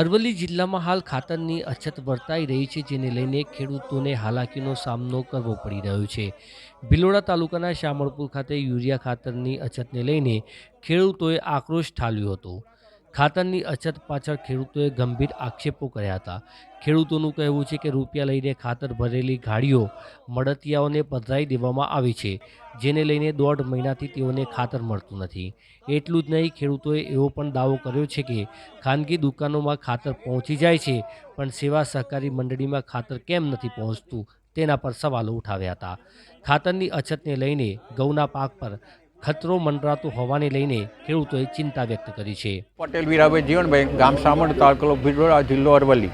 અરવલ્લી જિલ્લામાં હાલ ખાતરની અછત વર્તાઈ રહી છે, જેને લઈને ખેડૂતોને હાલાકીનો સામનો કરવો પડી રહ્યો છે. ભિલોડા તાલુકાના શામળપુર ખાતે યુરિયા ખાતરની અછતને લઈને ખેડૂતોએ આક્રોશ ઠાલ્યો હતો. ખાતરની અછત પાછળ ખેડૂતોએ ગંભીર આક્ષેપો કર્યા હતા. ખેડૂતોનું કહેવું છે કે રૂપિયા લઈને ખાતર ભરેલી ગાડીઓ મળતિયાઓને પધરાઈ દેવામાં આવી છે, જેને લઈને દોઢ મહિનાથી તેઓને ખાતર મળતું નથી. એટલું જ નહીં, ખેડૂતોએ એવો પણ દાવો કર્યો છે કે ખાનગી દુકાનોમાં ખાતર પહોંચી જાય છે, પણ સેવા સહકારી મંડળીમાં ખાતર કેમ નથી પહોંચતું તેના પર સવાલો ઉઠાવ્યા હતા. ખાતરની અછતને લઈને ઘઉંના પાક પર ખતરો મંડરાતો હોવાને લઈને ખેડૂતોએ ચિંતા વ્યક્ત કરી છે. પટેલ, વીરાભાઈ જીવનભાઈ, ગામ સામણ તાલુકો ભીલોડા જિલ્લો અરવલ્લી.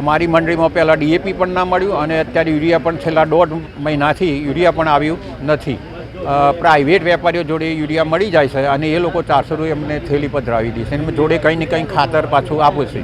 અમારી મંડળીમાં પહેલાં ડીએપી પણ ના મળ્યું અને અત્યારે યુરિયા પણ છેલ્લા દોઢ મહિનાથી યુરિયા પણ આવ્યું નથી. પ્રાઇવેટ વેપારીઓ જોડે યુરિયા મળી જાય છે અને એ લોકો ચારસો રૂપિયા અમને થેલી પધરાવી દે છે. અને જોડે કંઈ ને કંઈ ખાતર પાછું આપે છે.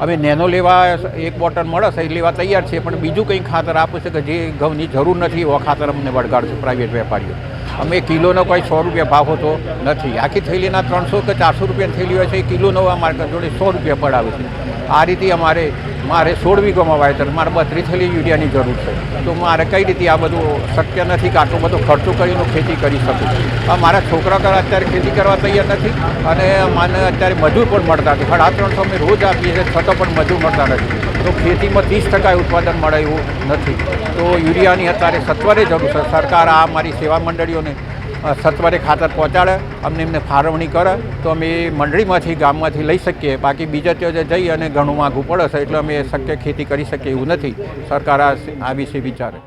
હવે નેનો લેવા એક બોટલ મળે છે એ લેવા તૈયાર છે, પણ બીજું કંઈ ખાતર આપે છે કે જે ઘઉંની જરૂર નથી, એવા ખાતર અમને વળગાડશે પ્રાઇવેટ વેપારીઓ. અમે કિલોનો કોઈ સો રૂપિયા ભાવ હોતો નથી. આખી થેલીના ત્રણસો કે ચારસો રૂપિયાની થેલી હોય છે, એ કિલોનો અમારા જોડે સો રૂપિયા પડાવે છે. આ રીતે અમારે, મારે સોળ વીઘોમાં વાવેતર, મારે બત્રીસ થેલી યુરિયાની જરૂર છે. તો મારે કઈ રીતે આ બધું શક્ય નથી કે આટલો બધો ખર્ચો કરીને હું ખેતી કરી શકું. આ મારા છોકરા તો અત્યારે ખેતી કરવા તૈયાર નથી અને મને અત્યારે મજૂર પણ મળતા નથી. સાડા ત્રણસો અમે રોજ આપીએ છીએ છતાં પણ મજૂર મળતા નથી. તો ખેતીમાં ત્રીસ ટકા ઉત્પાદન મળે એવું નથી. તો યુરિયાની અત્યારે સત્વરે જરૂર છે. સરકાર આ મારી સેવા મંડળીઓને સત્વરે ખાતર પહોંચાડે, અમને એમને ફાળવણી કરે, તો અમે એ મંડળીમાંથી, ગામમાંથી લઈ શકીએ. બાકી બીજા ત્યાં જઈ અને ઘણું માગવું પડે છે, એટલે અમે શક્ય ખેતી કરી શકીએ એવું નથી. સરકાર આ વિશે વિચારે.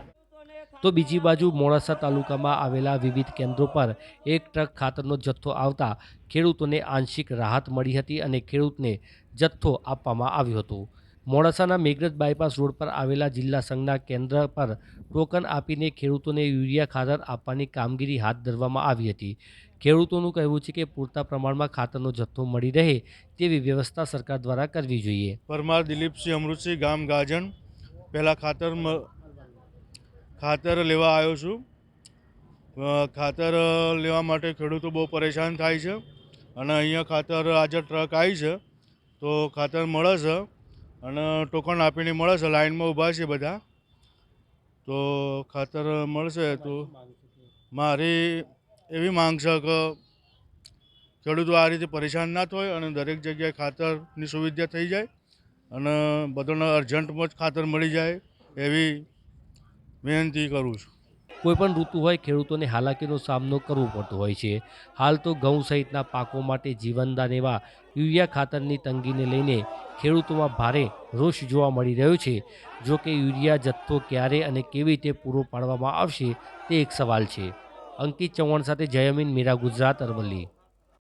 તો બીજી બાજુ મોડાસા તાલુકામાં આવેલા વિવિધ કેન્દ્રો પર એક ટ્રક ખાતરનો જથ્થો આવતા ખેડૂતોને આંશિક રાહત મળી હતી અને ખેડૂતને જથ્થો આપવામાં આવ્યો હતો. મોડાસાના મેઘરજ બાયપાસ રોડ પર આવેલા જિલ્લા સંઘના કેન્દ્ર પર ટોકન આપીને ખેડૂતોને યુરિયા ખાતર આપવાની કામગીરી હાથ ધરવામાં આવી હતી. ખેડૂતોનું કહેવું છે કે પૂરતા પ્રમાણમાં ખાતરનો જથ્થો મળી રહે તેવી વ્યવસ્થા સરકાર દ્વારા કરવી જોઈએ. પરમાર દિલીપસિંહ અમૃતસિંહ ગામ ગાજણ પહેલાં ખાતર ખાતર લેવા આવ્યો છું. ખાતર લેવા માટે ખેડૂતો બહુ પરેશાન થાય છે. અને અહીંયા ખાતર આજે ટ્રક આવી છે. તો ખાતર મળે છે. અને ટોકન આપીને મળે છે, લાઈનમાં ઊભા છે બધા. તો ખાતર મળશે તો મારી એવી માંગ છે કે ખેડૂતો આ રીતે પરેશાન ના થાય અને દરેક જગ્યાએ ખાતરની સુવિધા થઈ જાય અને બધાને અર્જન્ટમાં જ ખાતર મળી જાય એવી વિનંતી કરું છું. કોઈપણ ઋતુ હોય, ખેડૂતોને હાલાકીનો સામનો કરવો પડતો હોય છે. હાલ તો ઘઉં સહિતના પાકો માટે જીવનદાન એવા યુરિયા ખાતરની તંગીને લઈને ખેડૂતોમાં ભારે રોષ જોવા મળી રહ્યો છે. જો કે યુરિયા જથ્થો ક્યારે અને કેવી રીતે પૂરો પાડવામાં આવશે, તે એક સવાલ છે. અંકિત ચૌહાણ સાથે જયમીન મીરા ગુજરાત, અરવલ્લી.